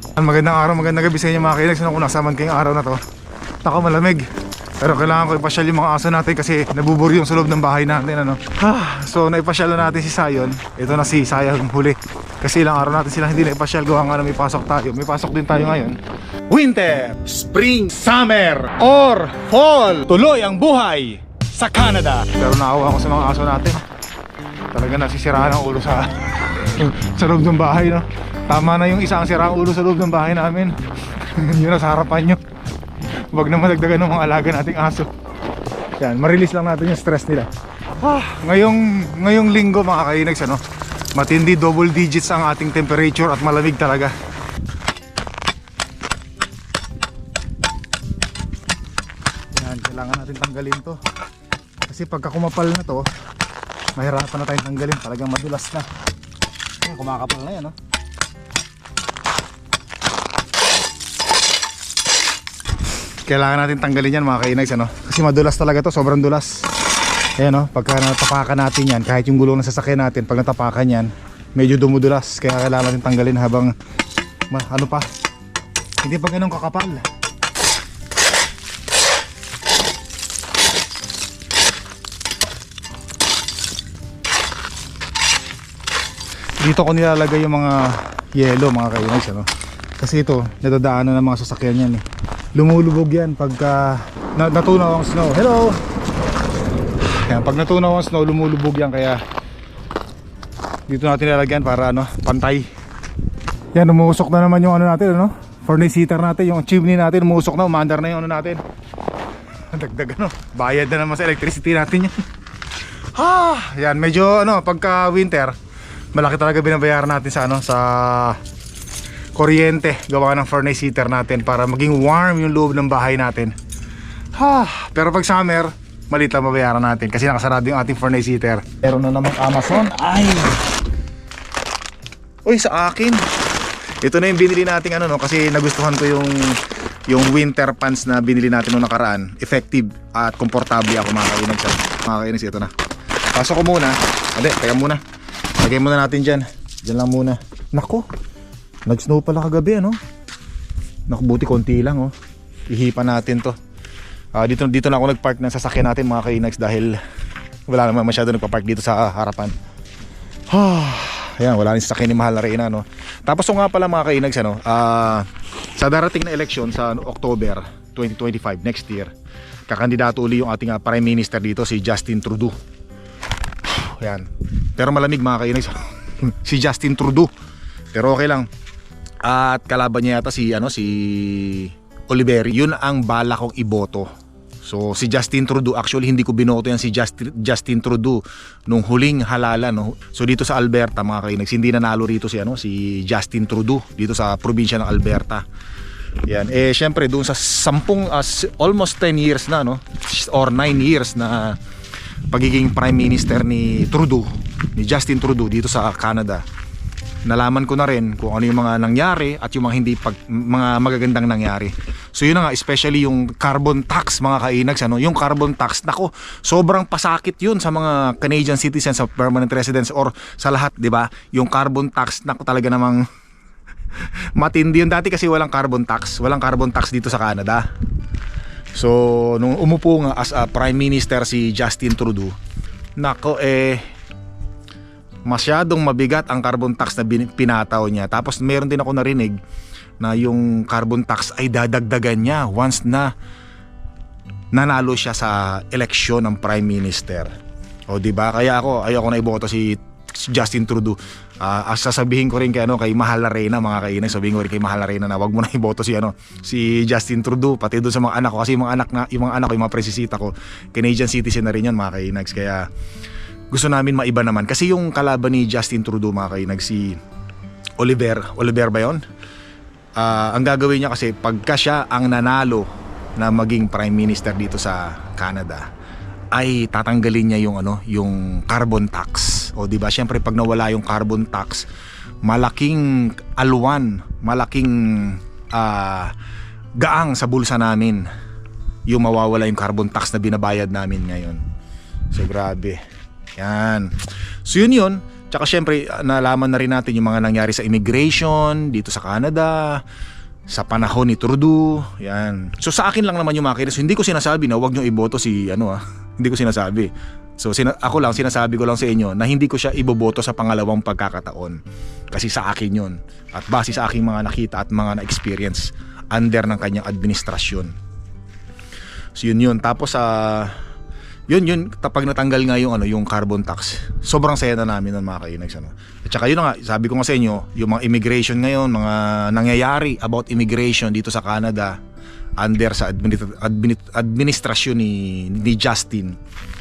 Ang magandang araw, magandang gabi sa inyo mga kainex. Ano kung nasaman kayong araw na to? Naka malamig. Pero kailangan ko ipasyal yung mga aso natin kasi nabuburi yung sa loob ng bahay natin. Ano? Ah, so naipasyal na natin si Sayon. Ito na si Sayang huli. Kasi ilang araw natin silang hindi na ipasyal. Gawa nga na may pasok tayo. May pasok din tayo ngayon. Winter, Spring, Summer, or Fall. Tuloy ang buhay sa Canada. Pero naawa ko sa mga aso natin. Talaga nasisiraan ang ulo sa sa loob ng bahay, no? Tama na yung isang sira ang ulo sa loob ng bahay namin. Yun na sa harapan nyo. Huwag na madagdagan ng mga alaga nating aso. Yan, ma-release lang natin yung stress nila. Ah, ngayong, ngayong linggo mga kainags, ano? Matindi double digits ang ating temperature at malamig talaga. Yan, kailangan natin tanggalin to. Kasi pagka kumapal na to, mahirapan na tayong tanggalin. Talagang madulas na. Ayan, kumakapal na yan, no? Kailangan natin tanggalin yan mga kainags, ano? Kasi madulas talaga to, sobrang dulas. Ayan, no? Pagka natapakan natin yan, kahit yung gulong ng sasakyan natin, pag natapakan yan, medyo dumudulas. Kaya kailangan natin tanggalin habang, ma, ano pa, hindi pa ganun kakapal. dito ko nilalagay yung mga yellow mga kainags ano? kasi ito nadadaanan ng mga sasakyan yan eh. Lumulubog yan pagka na, natunaw ang snow. Hello! Yan, pag natunaw ang snow lumulubog yan kaya dito natin nilalagyan para ano pantay. Yan umusok na naman yung ano natin ano? Furnace heater natin yung chimney natin umusok na umandar na yung ano natin. Dagdag ano? Bayad na naman sa electricity natin yan. Ha yan medyo ano pagka winter malaki talaga binabayaran natin sa ano sa kuryente gawa ng furnace heater natin para maging warm yung loob ng bahay natin. Ha pero pag summer maliit lang babayaran natin kasi nakasarado yung ating furnace heater. Pero na namang Amazon. Ay! Uy sa akin. Ito na yung binili nating ano no? Kasi nagustuhan ko yung yung winter pants na binili natin noong nakaraan. Effective at komportable ako mga kainis mga kainis ito na. Pasok ko muna. Hindi teka muna. Lagay muna natin dyan. Dyan lang muna. Nako. Nag-snow pala kagabi ano. Naku buti konti lang oh. Ihipan natin to. Ah, dito dito na ako nagpark ng sasakyan natin mga kainags dahil wala naman masyado nagpa-park dito sa harapan. Ah, ayan, wala rin sasakyan ni Mahal na Reyna no. Tapos so nga pala mga kainags ano, ah sa darating na eleksyon sa ano, October 2025 next year, kakandidato uli yung ating ah, Prime Minister dito si Justin Trudeau. Yan. Pero malamig mga kainis. si Justin Trudeau. Pero okay lang. At kalaban niya yata si ano si Oliveri. Yun ang bala kong iboto. So si Justin Trudeau actually hindi ko binoto yan si Justin, Justin Trudeau nung huling halala no. So dito sa Alberta mga kainags hindi nanalo rito si ano si Justin Trudeau dito sa probinsya ng Alberta. Yan. Eh syempre doon sa sampung uh, almost 10 years na no or 9 years na pagiging prime minister ni Trudeau, ni Justin Trudeau dito sa Canada. Nalaman ko na rin kung ano yung mga nangyari at yung mga hindi pag, mga magagandang nangyari. So yun na nga, especially yung carbon tax mga kainags, ano, yung carbon tax, nako, sobrang pasakit yun sa mga Canadian citizens, sa permanent residents or sa lahat, 'di ba? Yung carbon tax, nako talaga namang matindi yun dati kasi walang carbon tax, walang carbon tax dito sa Canada. So, nung umupo nga as a Prime Minister si Justin Trudeau, nako eh, masyadong mabigat ang carbon tax na pinataw niya. Tapos meron din ako narinig na yung carbon tax ay dadagdagan niya once na nanalo siya sa eleksyon ng Prime Minister. O di ba? Kaya ako ayoko na iboto si Justin Trudeau. Ah, sasabihin ko rin kay ano kay Mahal na Reyna mga kainan, sabihin ko rin kay Mahal na Reyna na wag mo na iboto si ano si Justin Trudeau pati doon sa mga anak ko kasi yung mga anak na yung mga anak ko yung mga presisita ko Canadian citizen na rin yan mga kainags kaya gusto namin maiba naman. Kasi yung kalaban ni Justin Trudeau mga kainag si Oliver. Oliver ba yun? Ah, ang gagawin niya kasi pagka siya ang nanalo na maging prime minister dito sa Canada ay tatanggalin niya yung ano yung carbon tax. O di ba? Syempre pag nawala yung carbon tax malaking alwan malaking ah, gaang sa bulsa namin yung mawawala yung carbon tax na binabayad namin ngayon. So grabe yan so yun yun Tsaka syempre, nalaman na rin natin yung mga nangyari sa immigration dito sa Canada, sa panahon ni Trudeau, yan. So sa akin lang naman yung mga kinis. Hindi ko sinasabi na wag nyo iboto si ano ah. Hindi ko sinasabi. So sina- ako lang, sinasabi ko lang sa inyo na hindi ko siya iboboto sa pangalawang pagkakataon. Kasi sa akin yun. At base sa aking mga nakita at mga na-experience under ng kanyang administrasyon. So yun yun. Tapos sa yun yun kapag natanggal nga yung ano yung carbon tax sobrang saya na namin ng mga kainags ano. At saka yun na nga sabi ko nga sa inyo yung mga immigration ngayon mga nangyayari about immigration dito sa Canada under sa admini- admini- administrasyon ni ni Justin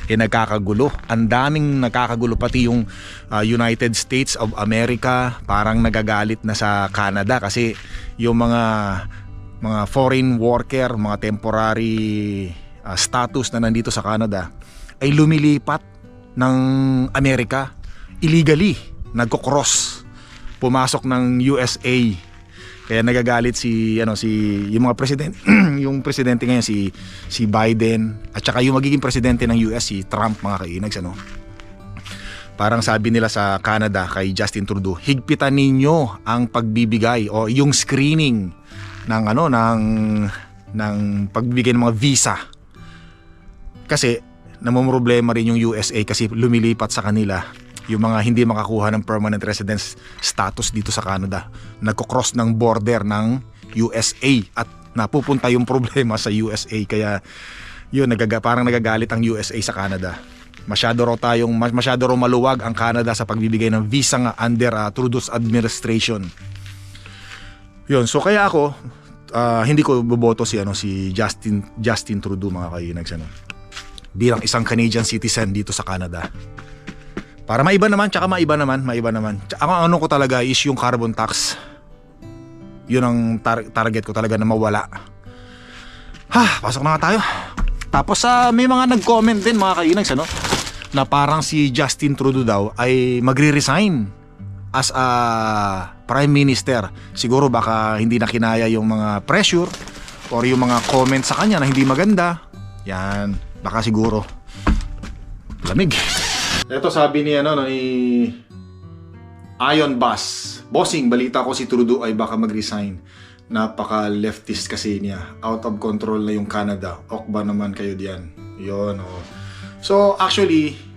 eh nagkakagulo. Ang daming nagkakagulo pati yung uh, United States of America parang nagagalit na sa Canada kasi yung mga mga foreign worker mga temporary uh, status na nandito sa Canada ay lumilipat ng Amerika. Illegally nagko-cross pumasok ng USA kaya nagagalit si ano si yung mga president yung presidente ngayon si si Biden at saka yung magiging presidente ng US si Trump mga kainags ano. Parang sabi nila sa Canada kay Justin Trudeau higpitan ninyo ang pagbibigay o yung screening ng ano ng ng pagbibigay ng mga visa kasi namumroblema rin yung USA kasi lumilipat sa kanila yung mga hindi makakuha ng permanent residence status dito sa Canada. Nagko-cross ng border ng USA at napupunta yung problema sa USA kaya yun nagaga, parang nagagalit ang USA sa Canada. Masyado raw tayong mas- masyado raw maluwag ang Canada sa pagbibigay ng visa nga under uh, Trudeau's administration. Yun, so kaya ako ah, hindi ko boboto si ano si Justin Justin Trudeau mga kainags ano bilang isang Canadian citizen dito sa Canada. Para maiba naman, tsaka maiba naman, maiba naman. Tsaka ang ano ko talaga is yung carbon tax. Yun ang tar- target ko talaga na mawala. Ha, pasok na nga tayo. Tapos sa may mga nag-comment din mga kainags ano, na parang si Justin Trudeau daw ay magre-resign as a prime minister. Siguro baka hindi na kinaya yung mga pressure or yung mga comments sa kanya na hindi maganda. Yan, baka siguro. Lamig. Ito sabi ni ano no, ni Ion Bass. Bossing, balita ko si Trudeau ay baka mag-resign. Napaka leftist kasi niya. Out of control na yung Canada. Okba naman kayo diyan. Yon oh. So actually,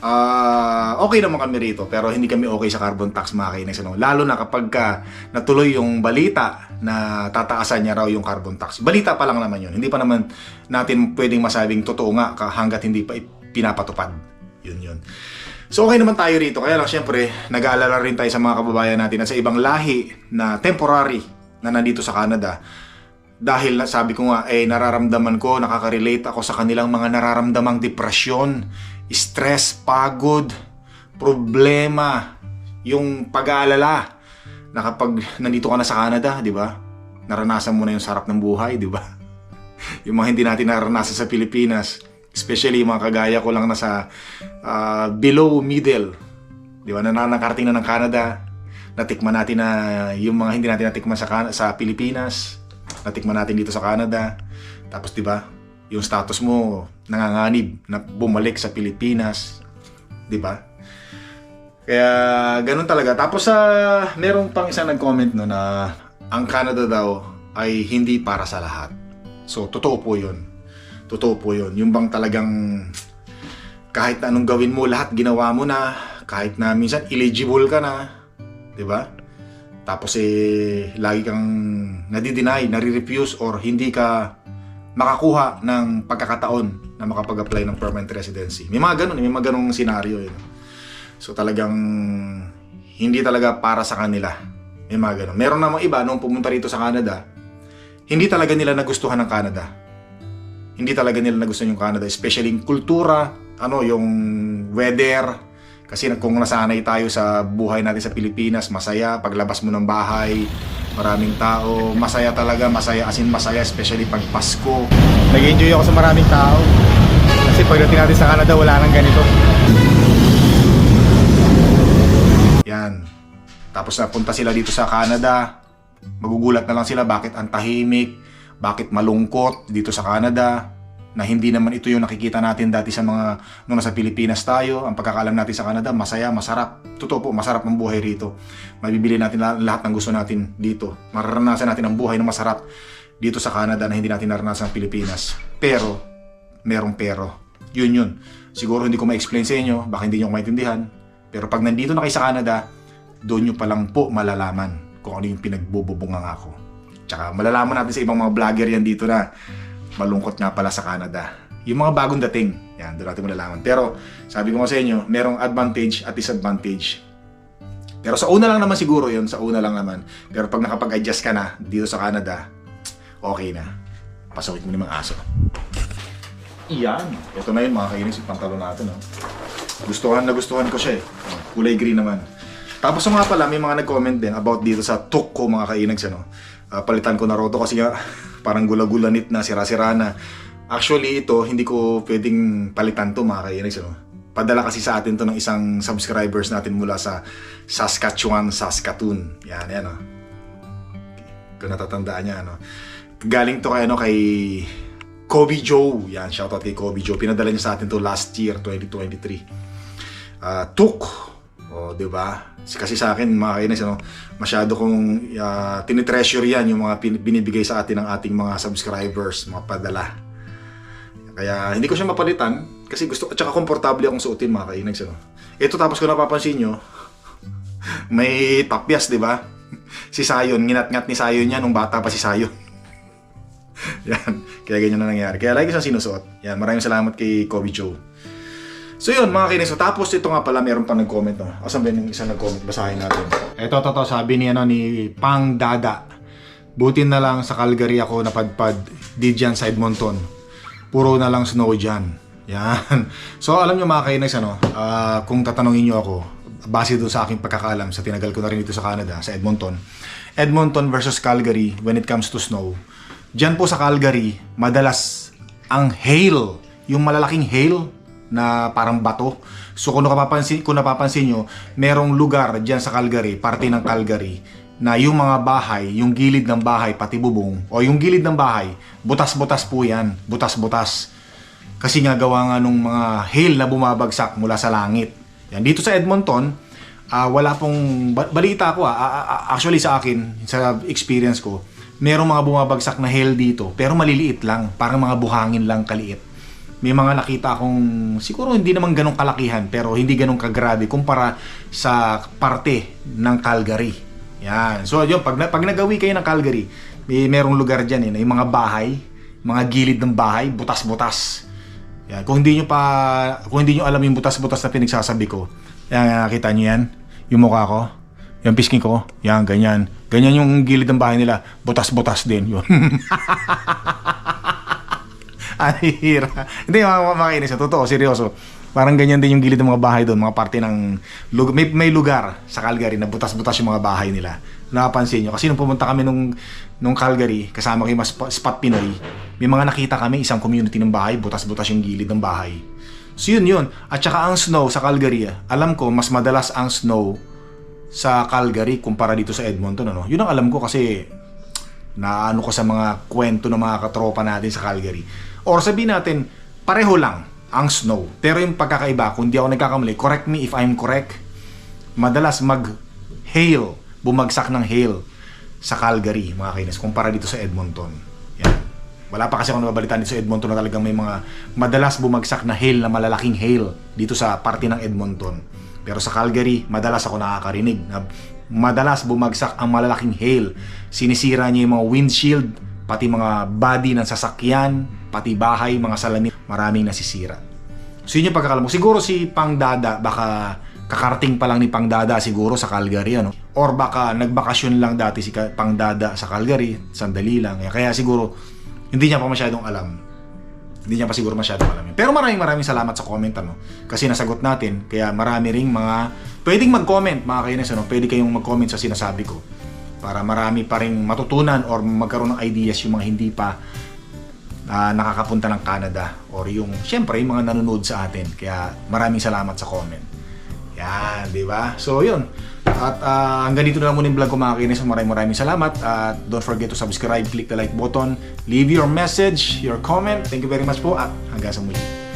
ah okay naman kami rito pero hindi kami okay sa carbon tax mga kainis. Ano? Lalo na kapag ka natuloy yung balita na tataasan niya raw yung carbon tax. Balita pa lang naman yun. Hindi pa naman natin pwedeng masabing totoo nga hanggat hindi pa pinapatupad. Yun yun. So okay naman tayo rito. Kaya lang syempre, nag-aalala rin tayo sa mga kababayan natin at sa ibang lahi na temporary na nandito sa Canada. Dahil sabi ko nga, eh nararamdaman ko, nakaka-relate ako sa kanilang mga nararamdamang depresyon, stress, pagod, problema, yung pag-aalala na kapag nandito ka na sa Canada, di ba? Naranasan mo na yung sarap ng buhay, di ba? yung mga hindi natin naranasan sa Pilipinas. Especially yung mga kagaya ko lang na sa ah, below middle. Di ba? Na nakarating na ng Canada. Natikman natin na yung mga hindi natin natikman sa, Can- sa Pilipinas. Natikman natin dito sa Canada. Tapos di ba? Yung status mo nanganganib na bumalik sa Pilipinas. Di ba? Kaya ganun talaga. Tapos sa merong pang isang nag-comment no na ang Canada daw ay hindi para sa lahat. So totoo po 'yun. Totoo po 'yun. Yung bang talagang kahit anong gawin mo, lahat ginawa mo na, kahit na minsan eligible ka na, 'di ba? Tapos eh lagi kang nadi-deny, nare-refuse or hindi ka makakuha ng pagkakataon na makapag-apply ng permanent residency. May mga ganun, may mga ganung senaryo yun. So talagang hindi talaga para sa kanila. May mga ganun. Meron namang iba nung pumunta rito sa Canada, hindi talaga nila nagustuhan ng Canada. Hindi talaga nila nagustuhan yung Canada, especially yung kultura, ano, yung weather. Kasi kung nasanay tayo sa buhay natin sa Pilipinas, masaya, paglabas mo ng bahay, maraming tao, masaya talaga, masaya as in masaya, especially pag Pasko. Nag-enjoy ako sa maraming tao. Kasi pagdating natin sa Canada, wala nang ganito. Yan. Tapos napunta sila dito sa Canada. Magugulat na lang sila bakit ang tahimik, bakit malungkot dito sa Canada. Na hindi naman ito yung nakikita natin dati sa mga nung nasa Pilipinas tayo, ang pagkakalam natin sa Canada, masaya, masarap. Totoo po, masarap ang buhay rito. Mabibili natin la- lahat ng gusto natin dito. Mararanasan natin ang buhay na masarap dito sa Canada na hindi natin naranasan sa Pilipinas. Pero, merong pero. Yun yun. Siguro hindi ko ma-explain sa inyo, baka hindi nyo maintindihan. Pero pag nandito na kayo sa Canada, doon nyo pa lang po malalaman kung ano yung pinagbububungang ako. Tsaka malalaman natin sa ibang mga vlogger yan dito na malungkot nga pala sa Canada. Yung mga bagong dating, yan, doon natin malalaman. Pero sabi ko sa inyo, merong advantage at disadvantage. Pero sa una lang naman siguro yun, sa una lang naman. Pero pag nakapag-adjust ka na dito sa Canada, okay na. Pasawit mo naman aso. Iyan. Ito na yun mga kainis, yung pantalon natin. Oh. Gustuhan na gustuhan ko siya eh. Kulay green naman. Tapos nga pala, may mga nag-comment din about dito sa tuk ko mga kainags. Ano? Ah, palitan ko na roto kasi nga parang gula-gulanit na, sira-sira na. Actually, ito, hindi ko pwedeng palitan to mga kainags. Ano? Padala kasi sa atin to ng isang subscribers natin mula sa Saskatchewan, Saskatoon. Yan, yan. Oh. Kung natatandaan niya, ano. Galing to kay, ano, kay Kobe Joe. Yan, shoutout kay Kobe Joe. Pinadala niya sa atin to last year, 2023. Ah, Tuk. O, di ba? Kasi sa akin, mga kainis, ano, masyado kong uh, tinitreasure yan, yung mga binibigay sa atin ng ating mga subscribers, mga padala. Kaya hindi ko siya mapalitan kasi gusto at saka komportable akong suotin mga kainags ano. Ito tapos ko napapansin nyo, may tapyas, di ba? Si Sayon, nginat-ngat ni Sayon yan nung bata pa si Sayon. yan, kaya ganyan na nangyari. Kaya lagi siyang sinusuot. Yan, maraming salamat kay Kobe Joe. So yun, mga kinis. So, tapos ito nga pala, meron pa nag-comment. No? Asan ba yung isang nag-comment? Basahin natin. Ito, to, to, sabi ni, ano, ni Pang Dada. Buti na lang sa Calgary ako napadpad. Di dyan sa Edmonton. Puro na lang snow dyan. Yan. So alam nyo mga kainis, ano, ah, kung tatanungin nyo ako, base doon sa aking pagkakalam, sa tinagal ko na rin dito sa Canada, sa Edmonton. Edmonton versus Calgary when it comes to snow. Diyan po sa Calgary, madalas ang hail, yung malalaking hail na parang bato. So kung napapansin, kung napapansin nyo, merong lugar diyan sa Calgary, parte ng Calgary, na yung mga bahay, yung gilid ng bahay, pati bubong, o yung gilid ng bahay, butas-butas po yan, butas-butas. Kasi nga gawa nga nung mga hail na bumabagsak mula sa langit. Yan, dito sa Edmonton, ah, wala pong ba- balita ko ah, ah, ah, actually sa akin, sa experience ko, merong mga bumabagsak na hail dito, pero maliliit lang, parang mga buhangin lang kaliit. May mga nakita akong siguro hindi naman ganong kalakihan pero hindi ganong kagrabe kumpara sa parte ng Calgary. Yan. So yun, pag, pag nagawi kayo ng Calgary, may merong lugar dyan eh, yung mga bahay, mga gilid ng bahay, butas-butas. Yan. Kung hindi nyo pa, kung hindi nyo alam yung butas-butas na pinagsasabi ko, yan, nakita nyo yan? Yung mukha ko? Yung pisking ko? Yan, ganyan. Ganyan yung gilid ng bahay nila. Butas-butas din. Yun. Anihira. Hindi, mga makainis. Totoo, seryoso. Parang ganyan din yung gilid ng mga bahay doon, mga parte ng lugar. May, may lugar sa Calgary na butas-butas yung mga bahay nila. Napapansin nyo. Kasi nung pumunta kami nung, nung Calgary, kasama ko yung mas spot Pinoy, may mga nakita kami, isang community ng bahay, butas-butas yung gilid ng bahay. So yun yun. At saka ang snow sa Calgary, alam ko, mas madalas ang snow sa Calgary kumpara dito sa Edmonton. Ano? Yun ang alam ko kasi na ano ko sa mga kwento ng mga katropa natin sa Calgary. Or sabihin natin, pareho lang ang snow. Pero yung pagkakaiba, kung di ako nagkakamali, correct me if I'm correct, madalas mag-hail, bumagsak ng hail sa Calgary, mga kainis, kumpara dito sa Edmonton. Yan. Wala pa kasi ako nababalitaan dito sa Edmonton na talagang may mga madalas bumagsak na hail na malalaking hail dito sa parte ng Edmonton. Pero sa Calgary, madalas ako nakakarinig na madalas bumagsak ang malalaking hail. Sinisira niya yung mga windshield, pati mga body ng sasakyan, pati bahay, mga salamin, maraming nasisira. So yun yung pagkakalam. Siguro si Pangdada, baka kakarating pa lang ni Pangdada siguro sa Calgary, ano? Or baka nagbakasyon lang dati si Pangdada sa Calgary, sandali lang. Kaya siguro, hindi niya pa masyadong alam. Hindi niya pa siguro masyadong alam yun. Pero maraming maraming salamat sa comment, ano? Kasi nasagot natin, kaya marami ring mga, pwedeng mag-comment, mga kainis, ano? Pwede kayong mag-comment sa sinasabi ko. Para marami pa ring matutunan or magkaroon ng ideas yung mga hindi pa ah, nakakapunta ng Canada or yung syempre yung mga nanonood sa atin. Kaya maraming salamat sa comment. Yan, di ba? So yun. At ah, hanggang dito na lang muna yung vlog ko mga kainis. Maraming maraming salamat. At don't forget to subscribe, click the like button, leave your message, your comment. Thank you very much po at hanggang sa muli.